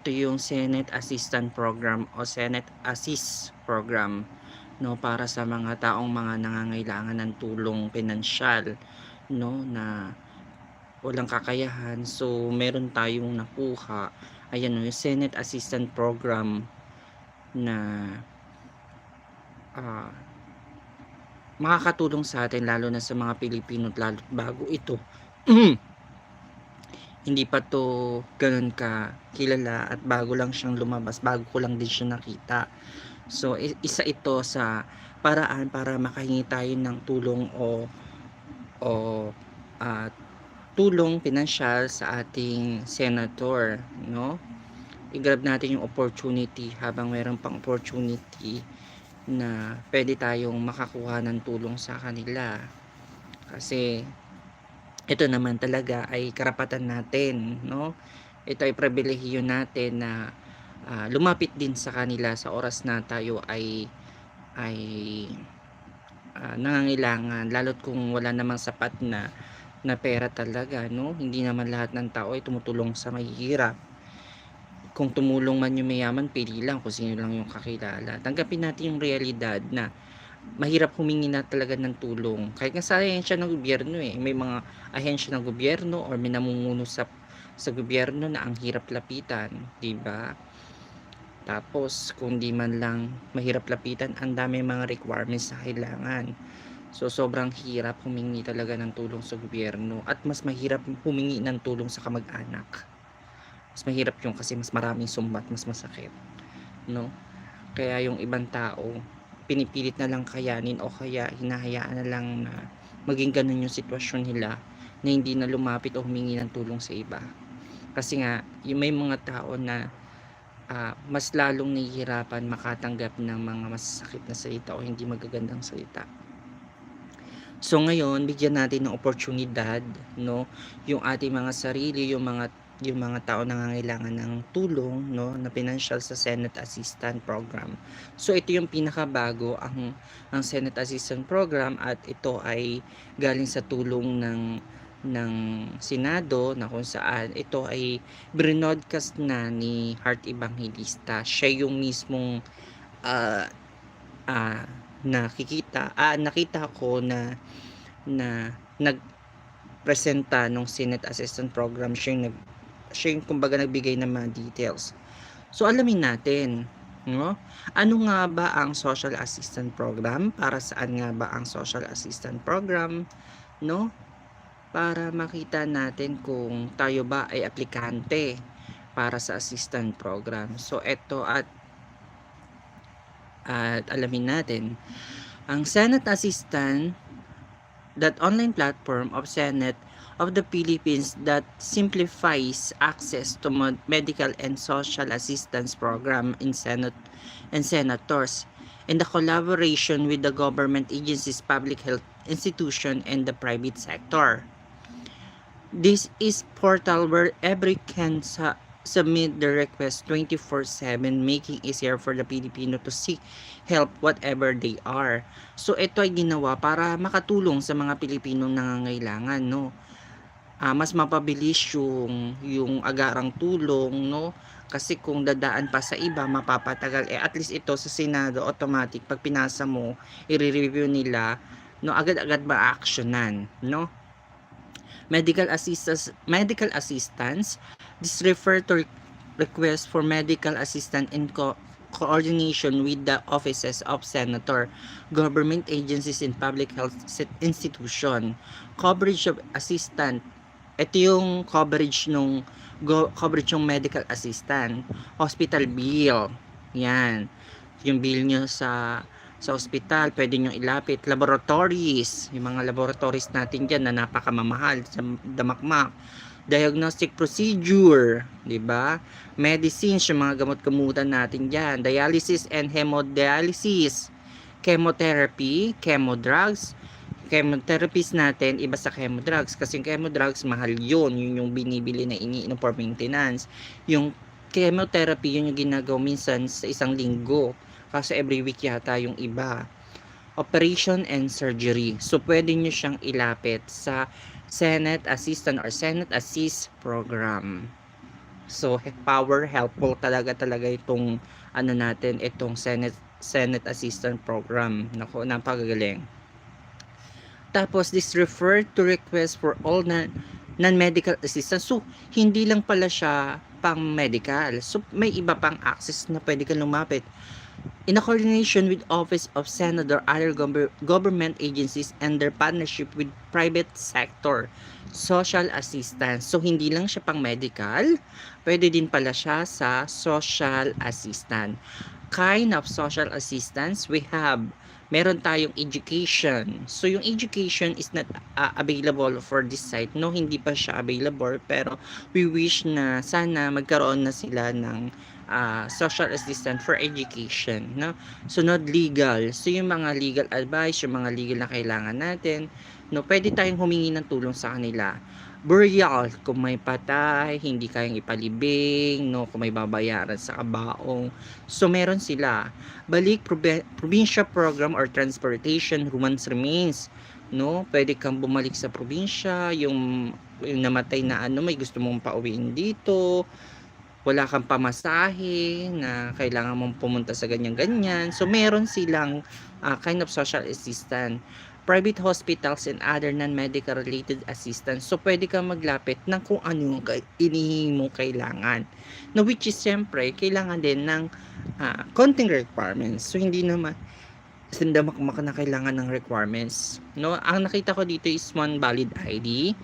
Ito yung Senate Assistant Program o Senate Assist Program no para sa mga taong mga nangangailangan ng tulong pinansyal no na walang kakayahan. So meron tayong nakuha. Ayan no yung Senate Assistant Program na ah, makakatulong sa atin lalo na sa mga Pilipino lalo bago ito hindi pa to ganun ka kilala at bago lang siyang lumabas bago ko lang din siya nakita. So isa ito sa paraan para makahingi tayo ng tulong o o ah, tulong pinansyal sa ating senator no? I-grab natin yung opportunity habang meron pang opportunity na pwede tayong makakuha ng tulong sa kanila. Kasi ito naman talaga ay karapatan natin, no? Ito ay pribilehiyo natin na ah, lumapit din sa kanila sa oras na tayo ay ay ah, nangangailangan lalo't kung wala namang sapat na na pera talaga, no? Hindi naman lahat ng tao ay tumutulong sa mahihirap. Kung tumulong man yung mayaman, pili lang kung sino lang yung kakilala. Tanggapin natin yung realidad na mahirap humingi na talaga ng tulong. Kahit nga sa ahensya ng gobyerno eh, may mga ahensya ng gobyerno or may namumuno sa sa gobyerno na ang hirap lapitan, 'di ba? Tapos kung di man lang mahirap lapitan, ang dami mga requirements na kailangan. So sobrang hirap humingi talaga ng tulong sa gobyerno at mas mahirap humingi ng tulong sa kamag-anak. Mas mahirap yung kasi mas maraming sumbat, mas masakit, no? Kaya yung ibang tao, pinipilit na lang kayanin o kaya hinahayaan na lang na maging ganun yung sitwasyon nila na hindi na lumapit o humingi ng tulong sa iba. Kasi nga, yung may mga tao na ah, mas lalong nahihirapan makatanggap ng mga masasakit na salita o hindi magagandang salita. So ngayon, bigyan natin ng oportunidad, no, yung ating mga sarili, yung mga yung mga tao na nangangailangan ng tulong, no, na financial sa Senate Assistant Program. So ito yung pinakabago ang ang Senate Assistant Program at ito ay galing sa tulong ng ng Senado na kung saan ito ay brinodcast na ni Heart Evangelista. Siya yung mismong ah ah, nakikita, ah, nakita ko na na nagpresenta nung Senate Assistant Program siya yung, nag, siya yung kumbaga nagbigay ng mga details. So alamin natin, no? Ano nga ba ang Social Assistant Program? Para saan nga ba ang Social Assistant Program? No? Para makita natin kung tayo ba ay aplikante para sa assistant program. So ito at at alamin natin ang Senate Assistant that online platform of Senate of the Philippines that simplifies access to medical and social assistance program in Senate and senators in the collaboration with the government agencies, public health institution, and the private sector. This is portal where every can submit the request 24/7 making easier for the Filipino to seek help whatever they are. So ito ay ginawa para makatulong sa mga Pilipinong nangangailangan, no. Ah, mas mapabilis yung yung agarang tulong, no. Kasi kung dadaan pa sa iba mapapatagal eh at least ito sa Senado automatic pag pinasa mo i-review nila no agad-agad ma-actionan, no. Medical assistance medical assistance this refer to re- request for medical assistance in co- coordination with the offices of senator, government agencies and public health institution. Coverage of assistant. Ito yung coverage nung go, coverage yung medical assistant, hospital bill. Yan. Yung bill nyo sa sa ospital, pwede nyo ilapit. Laboratories, yung mga laboratories natin dyan na napakamamahal sa damakmak. Diagnostic procedure, di ba? Medicines, yung mga gamot-gamutan natin dyan. Dialysis and hemodialysis. Chemotherapy, chemodrugs. Chemotherapies natin, iba sa chemodrugs. Kasi yung chemodrugs, mahal yun. Yun yung binibili na iniinom for maintenance. Yung chemotherapy, yun yung ginagawa minsan sa isang linggo. Kasi every week yata yung iba. Operation and surgery. So, pwede nyo siyang ilapit sa Senate Assistant or Senate Assist Program. So, power helpful talaga talaga itong ano natin, itong Senate Senate Assistant Program. Nako, napakagaling. Tapos, this refer to request for all non, non-medical assistance. So, hindi lang pala siya pang medical. So, may iba pang access na pwede kang lumapit. In a coordination with Office of Senator, other gov- government agencies, and their partnership with private sector, social assistance. So, hindi lang siya pang medical, pwede din pala siya sa social assistant. Kind of social assistance, we have meron tayong education. So, yung education is not uh, available for this site. No, hindi pa siya available. Pero, we wish na sana magkaroon na sila ng uh, social assistant for education. No? Sunod, legal. So, yung mga legal advice, yung mga legal na kailangan natin, no, pwede tayong humingi ng tulong sa kanila burial kung may patay, hindi kayang ipalibing, no, kung may babayaran sa kabaong. So meron sila. Balik probe- probinsya program or transportation romance remains, no? Pwede kang bumalik sa probinsya, yung yung namatay na ano, may gusto mong pauwiin dito. Wala kang pamasahe na kailangan mong pumunta sa ganyan-ganyan. So meron silang uh, kind of social assistant private hospitals and other non-medical related assistance. So, pwede kang maglapit ng kung ano yung inihingi mong kailangan. Na which is, siyempre, kailangan din ng uh, konting requirements. So, hindi naman sindamak-mak na kailangan ng requirements. No, ang nakita ko dito is one valid ID,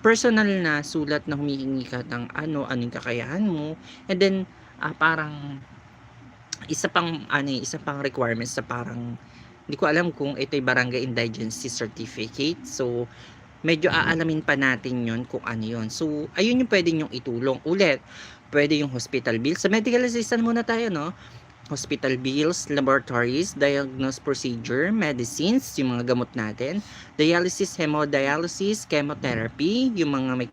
personal na sulat na humihingi ka ng ano, anong kakayahan mo, and then uh, parang isa pang ano, isa pang requirements sa parang hindi ko alam kung ito ay barangay indigency certificate. So, medyo aalamin pa natin yon kung ano yon So, ayun yung pwede nyong itulong. Ulit, pwede yung hospital bills. Sa medical assistant muna tayo, no? Hospital bills, laboratories, diagnose procedure, medicines, yung mga gamot natin, dialysis, hemodialysis, chemotherapy, yung mga may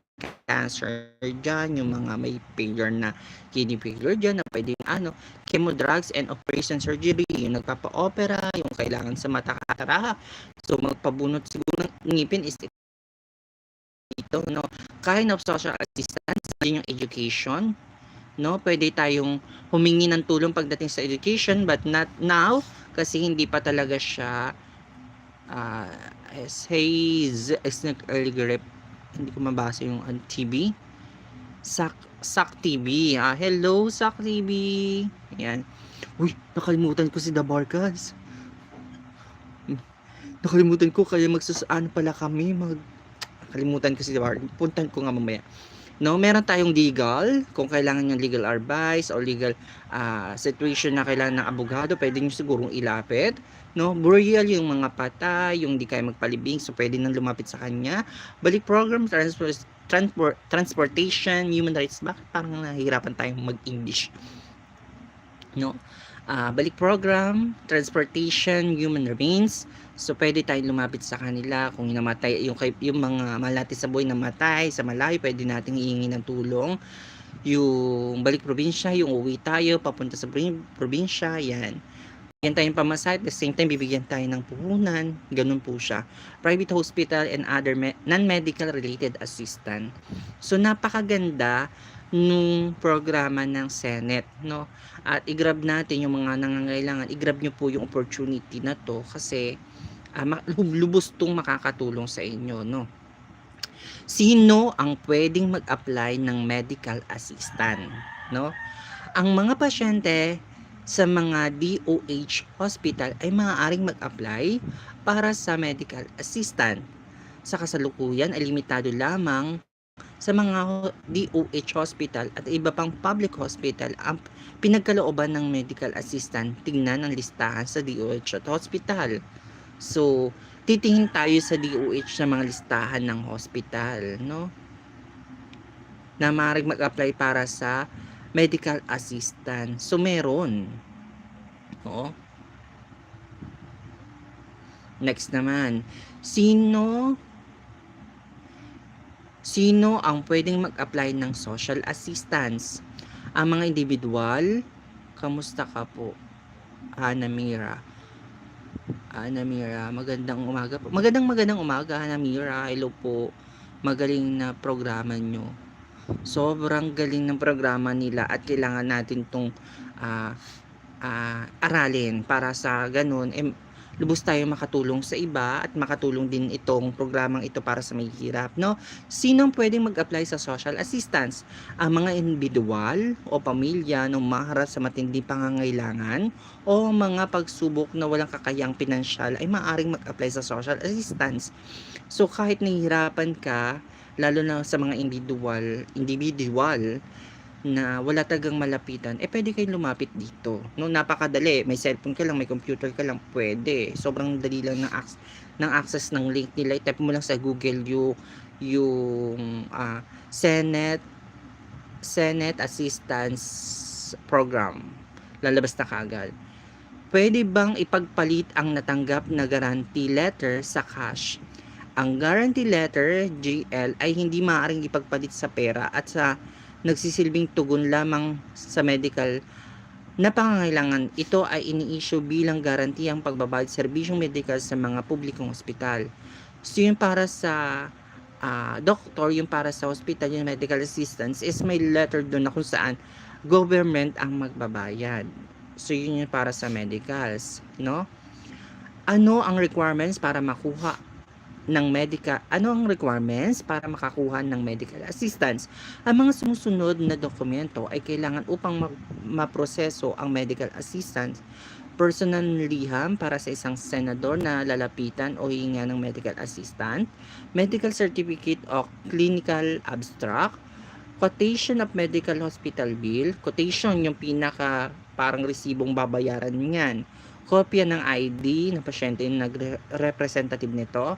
cancer dyan, yung mga may failure na kidney failure dyan, na pwede ano, chemo drugs and operation surgery, yung nagpapa-opera, yung kailangan sa mata kataraha. So, magpabunot siguro ng ngipin is dito, no? Kind of social assistance, din yung education, no? Pwede tayong humingi ng tulong pagdating sa education, but not now, kasi hindi pa talaga siya uh, says, is not early grip hindi ko mabasa yung uh, TV. Sak Sak TV. Ah, hello Sak TV. Ayan. Uy, nakalimutan ko si Dabarkas. Nakalimutan ko kaya magsusaan pala kami mag nakalimutan ko si Dabarkas. Puntan ko nga mamaya. No, meron tayong legal, kung kailangan ng legal advice or legal uh, situation na kailangan ng abogado, pwede nyo sigurong ilapit. No, burial yung mga patay, yung di kayo magpalibing, so pwede nang lumapit sa kanya. Balik program, transport, transport, transportation, human rights, bakit parang nahihirapan tayong mag-English? No, uh, balik program, transportation, human remains, So, pwede tayong lumapit sa kanila kung namatay, yung, yung mga malati sa buhay namatay sa malayo, pwede nating iingi ng tulong. Yung balik probinsya, yung uwi tayo, papunta sa probinsya, yan. Bigyan tayong pamasahe, at the same time, bibigyan tayo ng puhunan, ganun po siya. Private hospital and other non-medical related assistant. So, napakaganda nung programa ng Senate, no? At i-grab natin yung mga nangangailangan, i-grab nyo po yung opportunity na to kasi uh, lubos tong makakatulong sa inyo, no? Sino ang pwedeng mag-apply ng medical assistant, no? Ang mga pasyente sa mga DOH hospital ay maaaring mag-apply para sa medical assistant. Sa kasalukuyan ay limitado lamang sa mga DOH hospital at iba pang public hospital ang pinagkalooban ng medical assistant. Tingnan ang listahan sa DOH at hospital. So, titingin tayo sa DOH na mga listahan ng hospital, no? Na maaaring mag-apply para sa medical assistant. So, meron. Oo. Next naman, sino sino ang pwedeng mag-apply ng social assistance? Ang mga individual, kamusta ka po? Ana Mira. Ana Mira, magandang umaga po. Magandang magandang umaga, Ana Mira. Hello po. Magaling na programa nyo. Sobrang galing ng programa nila at kailangan natin 'tong, ah, ah, aralin para sa gano'n, eh, lubos tayong makatulong sa iba at makatulong din itong programang ito para sa mahihirap 'no. Sinong puwedeng mag-apply sa social assistance? Ang mga individual o pamilya na humaharap sa matinding pangangailangan o mga pagsubok na walang kakayahang pinansiyal ay maaaring mag-apply sa social assistance. So, kahit nahihirapan ka, lalo na sa mga individual individual na wala talagang malapitan, eh, puwede kayong lumapit dito 'no, napakadali may cellphone ka lang, may computer ka lang, puwede. Sobrang dali lang ng acc ng access ng link nila, i-type mo lang sa Google yu yung, ah, Senate Senate Assistance Program, lalabas na kaagad. Puwede bang ipagpalit ang natanggap na guarantee letter sa cash? Ang guarantee letter, GL, ay hindi maaaring ipagpalit sa pera at sa nagsisilbing tugon lamang sa medical na pangangailangan. Ito ay ini-issue bilang guarantee ang pagbabayad serbisyong medikal sa mga publikong ospital. So, yung para sa, ah, doktor, yung para sa hospital, yung medical assistance is may letter dun na kung saan government ang magbabayad. So, yun yung para sa medicals 'no. Ano ang requirements para makuha ng medica ano ang requirements para makakuha ng medical assistance? Ang mga sumusunod na dokumento ay kailangan upang ma maproseso ang medical assistance. Personal liham para sa isang senador na lalapitan o hihingan ng medical assistant, medical certificate o clinical abstract, quotation of medical hospital bill, quotation yung pinaka parang resibong babayaran niyan, kopya ng ID ng pasyente na nagre representative nito,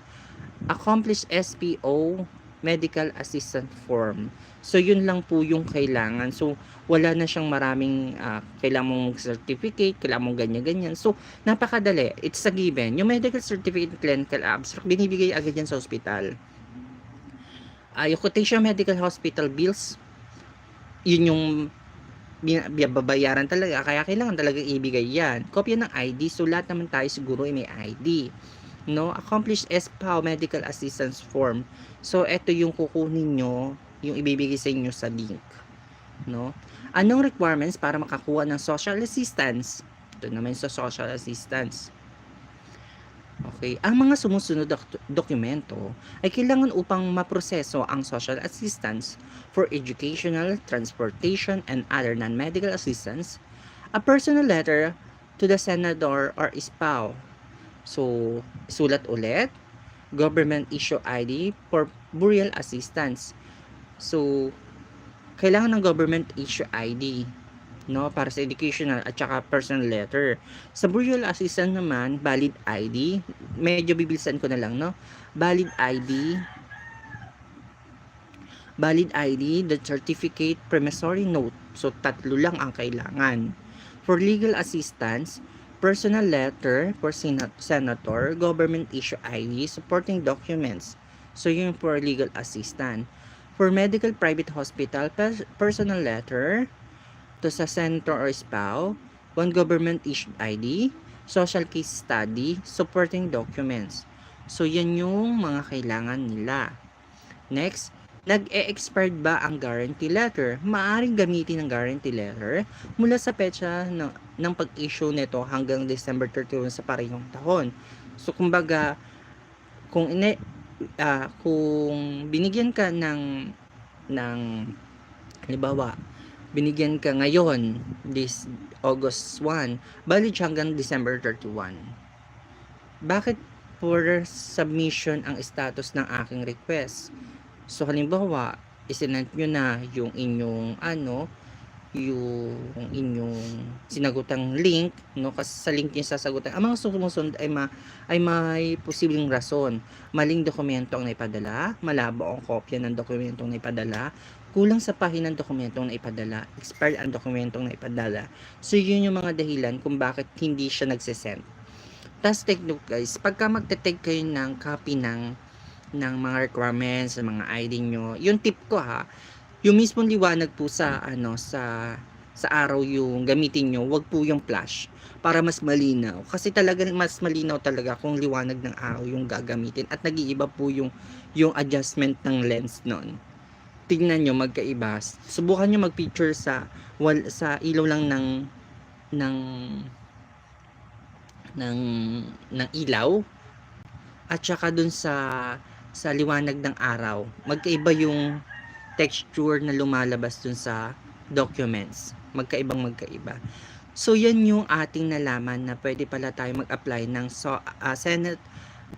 accomplished SPO medical assistant form. So, yun lang po yung kailangan. So, wala na siyang maraming, ah, kailangan mong certificate, kailangan mong ganyan-ganyan. So, napakadali. It's a given. Yung medical certificate, clinical abstract, binibigay agad yan sa ospital. Ah, yung quotation medical hospital bills, yun yung babayaran talaga kaya kailangan talagang ibigay yan. Kopya ng ID, so lahat naman tayo siguro ay may ID. 'No, accomplished SPAO medical assistance form. So, eto yung kukunin niyo, yung ibibigay sa inyo sa link, 'no. Anong requirements para makakuha ng social assistance? Ito naman sa social assistance. Okey, ang mga sumusunod dok dokumento ay kailangan upang maproseso ang social assistance for educational, transportation, and other non-medical assistance, a personal letter to the senador or SPAO. So, sulat ulit, government issue ID for burial assistance. So, kailangan ng government issue ID 'no, para sa educational at saka personal letter. Sa burial assistance naman, valid ID, medyo bibilisan ko na lang 'no, valid ID valid ID, the certificate, promissory note. So, tatlo lang ang kailangan. For legal assistance, personal letter for sena senator, government issue ID, supporting documents. So, yun for legal assistant. For medical private hospital, pers personal letter to sa senator or SPAO, one government issued ID, social case study, supporting documents. So, yan yung mga kailangan nila. Next, nag-e-expired ba ang guarantee letter? Maaring gamitin ang guarantee letter mula sa petsa ng, ng pag-issue nito hanggang December 31 sa parehong taon. So, kumbaga, kung ine, ah, kung binigyan ka ng ng halimbawa, binigyan ka ngayon this August 1, valid siya hanggang December 31. Bakit for submission ang status ng aking request? So, halimbawa, isinend nyo na yung inyong ano, yung inyong sinagutang link, no? Kasi sa link yung sasagutan. Ang mga sumusunod ay, ma, ay may posibleng rason. Maling dokumento ang naipadala, malabo ang kopya ng dokumentong naipadala, kulang sa pahinang dokumentong naipadala, expired ang dokumentong naipadala. So, yun yung mga dahilan kung bakit hindi siya nagsisend. Tapos take note guys, pagka magte-take kayo ng copy ng ng mga requirements, ng mga ID nyo, yung tip ko ha, yung mismong liwanag po sa ano sa sa araw yung gamitin nyo, wag po yung flash para mas malinaw. Kasi talaga mas malinaw talaga kung liwanag ng araw yung gagamitin at nag-iiba po yung yung adjustment ng lens nun. tignan nyo magkaiba. Subukan nyo mag-picture sa wal sa ilaw lang ng ng ng ng ilaw at saka dun sa sa liwanag ng araw. Magkaiba yung texture na lumalabas dun sa documents. Magkaibang magkaiba. So yan yung ating nalaman na pwede pala tayo mag-apply ng so, ah, Senate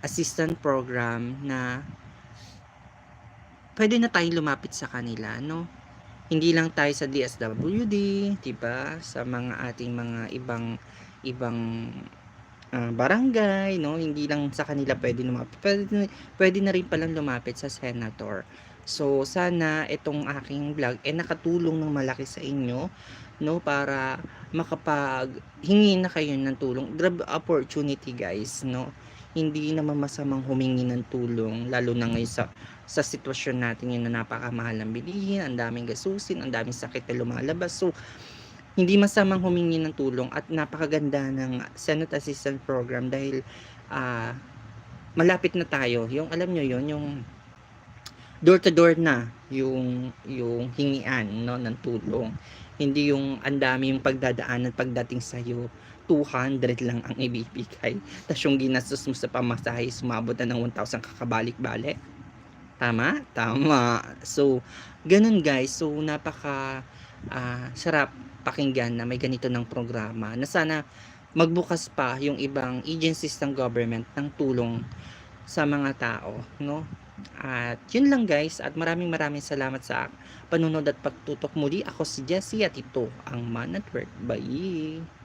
Assistant Program na pwede na tayong lumapit sa kanila, no? Hindi lang tayo sa DSWD, 'di ba? Sa mga ating mga ibang ibang ah, barangay, no? Hindi lang sa kanila pwede lumapit. Pwede, pwede na rin palang lumapit sa senator. So sana itong aking vlog eh nakatulong ng malaki sa inyo, no? Para makapag hingi na kayo ng tulong. Grab opportunity, guys, no? Hindi naman masamang humingi ng tulong lalo na ngayon sa sa sitwasyon natin yun na napakamahal ng bilihin, ang daming gasusin, ang daming sakit na lumalabas. So, hindi masamang humingi ng tulong at napakaganda ng Senate Assistant Program dahil ah, malapit na tayo. Yung alam nyo yon yung door to door na yung yung hingian no ng tulong. Hindi yung ang dami yung pagdadaanan pagdating sa 200 lang ang ibibigay. Tapos yung ginastos mo sa pamasahe, sumabot na ng 1,000 kakabalik-balik. Tama? Tama. So, ganun guys. So, napaka ah, sarap pakinggan na may ganito ng programa na sana magbukas pa yung ibang agencies ng government ng tulong sa mga tao, no? At yun lang guys at maraming maraming salamat sa panunod at pagtutok muli. Ako si Jessie at ito ang Man at Work. Bye!